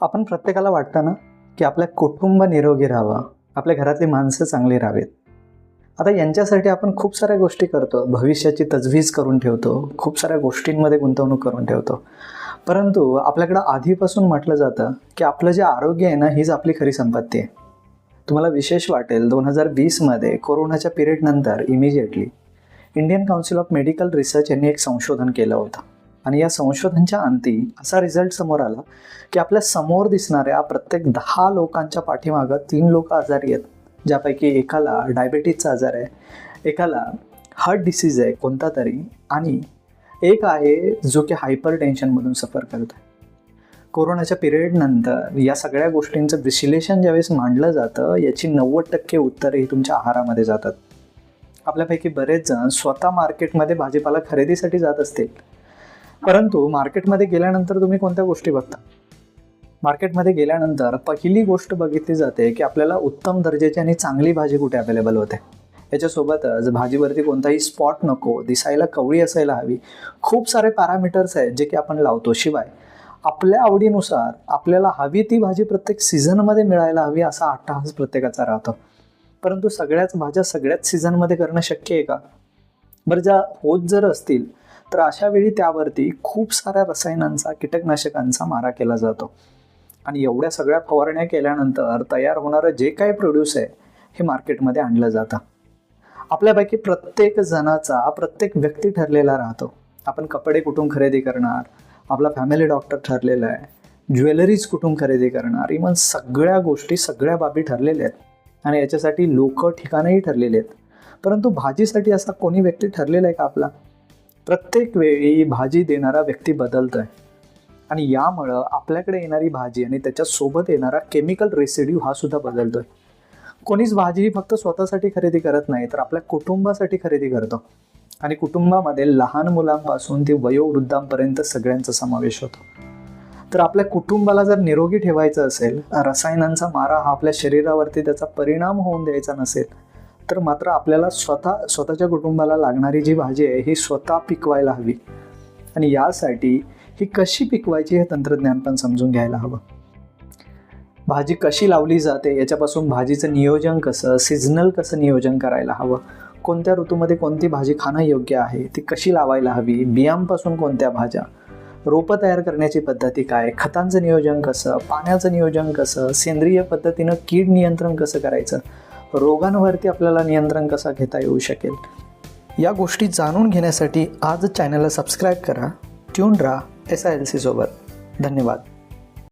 आपण प्रत्येकाला वाटतं ना की आपलं कुटुंब निरोगी राहावं आपल्या घरातली माणसं चांगली राहावीत. आता यांच्यासाठी आपण खूप साऱ्या गोष्टी करतो. भविष्याची तजवीज करून ठेवतो खूप साऱ्या गोष्टींमध्ये गुंतवणूक करून ठेवतो. परंतु आपल्याकडं आधीपासून म्हटलं जातं की आपलं जे आरोग्य आहे ना हीच आपली खरी संपत्ती आहे. तुम्हाला विशेष वाटेल दोन हजार वीसमध्ये कोरोनाच्या पिरियडनंतर immediately Indian Council of Medical Research यांनी एक संशोधन केलं होतं. आणि या संशोधनच्या अंती असा रिझल्ट समोर आला की आपल्यासमोर दिसणाऱ्या प्रत्येक दहा लोकांच्या पाठीमागं तीन लोक आजारी आहेत ज्यापैकी एकाला डायबेटीजचा आजार आहे एकाला हार्ट डिसीज आहे कोणता तरी आणि एक आहे जो की हायपर टेन्शनमधून सफर करत आहे. कोरोनाच्या पिरियडनंतर या सगळ्या गोष्टींचं विश्लेषण ज्यावेळेस मांडलं जातं याची नव्वद टक्के उत्तरे ही तुमच्या आहारामध्ये जातात. आपल्यापैकी बरेच जण स्वतः मार्केटमध्ये भाजीपाला खरेदीसाठी जात असतील. परंतु मार्केटमध्ये गेल्यानंतर तुम्ही कोणत्या गोष्टी बघता? मार्केटमध्ये गेल्यानंतर पहिली गोष्ट बघितली जाते की आपल्याला उत्तम दर्जाची आणि चांगली भाजी कुठे अवेलेबल होते? याच्यासोबतच भाजीवरती कोणताही स्पॉट नको दिसायला कवळी असायला हवी. खूप सारे पॅरामीटर्स आहेत जे की आपण लावतो. शिवाय आपल्या आवडीनुसार आपल्याला हवी ती भाजी प्रत्येक सीझनमध्ये मिळायला हवी असा अट्टाहास प्रत्येकाचा राहतो. परंतु सगळ्याच भाज्या सगळ्याच सीझनमध्ये करणं शक्य आहे का? बरं ज्या होत जर असतील तर अशा वेळी त्यावरती खूप साऱ्या रसायनांचा कीटकनाशकांचा मारा केला जातो. आणि एवढ्या सगळ्या फवारण्या केल्यानंतर तयार होणारं जे काही प्रोड्यूस आहे हे मार्केटमध्ये आणलं जातं. आपल्यापैकी प्रत्येक जणाचा प्रत्येक व्यक्ती ठरलेला राहतो. आपण कपडे कुठून खरेदी करणार? आपला फॅमिली डॉक्टर ठरलेला आहे. ज्वेलरीज कुठून खरेदी करणार? इवन सगळ्या गोष्टी सगळ्या बाबी ठरलेल्या आहेत. आणि याच्यासाठी लोक ठिकाणंही ठरलेले आहेत. परंतु भाजीसाठी असा कोणी व्यक्ती ठरलेला आहे का आपला? प्रत्येक वेळी भाजी देणारा व्यक्ती बदलतोय. आणि यामुळं आपल्याकडे येणारी भाजी आणि त्याच्यासोबत येणारा केमिकल रेसिड्यू हा सुद्धा बदलतोय. कोणीच भाजी ही फक्त स्वतःसाठी खरेदी करत नाही तर आपल्या कुटुंबासाठी खरेदी करतो. आणि कुटुंबामध्ये लहान मुलांपासून ते वयोवृद्धांपर्यंत सगळ्यांचा समावेश होतो. तर आपल्या कुटुंबाला जर निरोगी ठेवायचं असेल रसायनांचा मारा हा आपल्या शरीरावरती त्याचा परिणाम होऊन द्यायचा नसेल तर मात्र आपल्याला स्वतः स्वतःच्या कुटुंबाला लागणारी जी भाजी आहे ही स्वतः पिकवायला हवी. आणि यासाठी ही कशी पिकवायची हे तंत्रज्ञान पण समजून घ्यायला हवं. भाजी कशी लावली जाते याच्यापासून भाजीचं नियोजन कसं सिजनल कसं नियोजन करायला हवं कोणत्या ऋतूमध्ये कोणती भाजी खाणं योग्य आहे ती कशी लावायला हवी बियांपासून कोणत्या भाज्या रोपं तयार करण्याची पद्धती काय खतांचं नियोजन कसं पाण्याचं नियोजन कसं सेंद्रिय पद्धतीनं कीड नियंत्रण कसं करायचं रोगांवरती आपल्याला नियंत्रण कसा घेता येऊ शकेल? या गोष्टी जाणून घेण्यासाठी आज चॅनलला सबस्क्राईब करा ट्यून राहा एस आय एल सीसोबत धन्यवाद.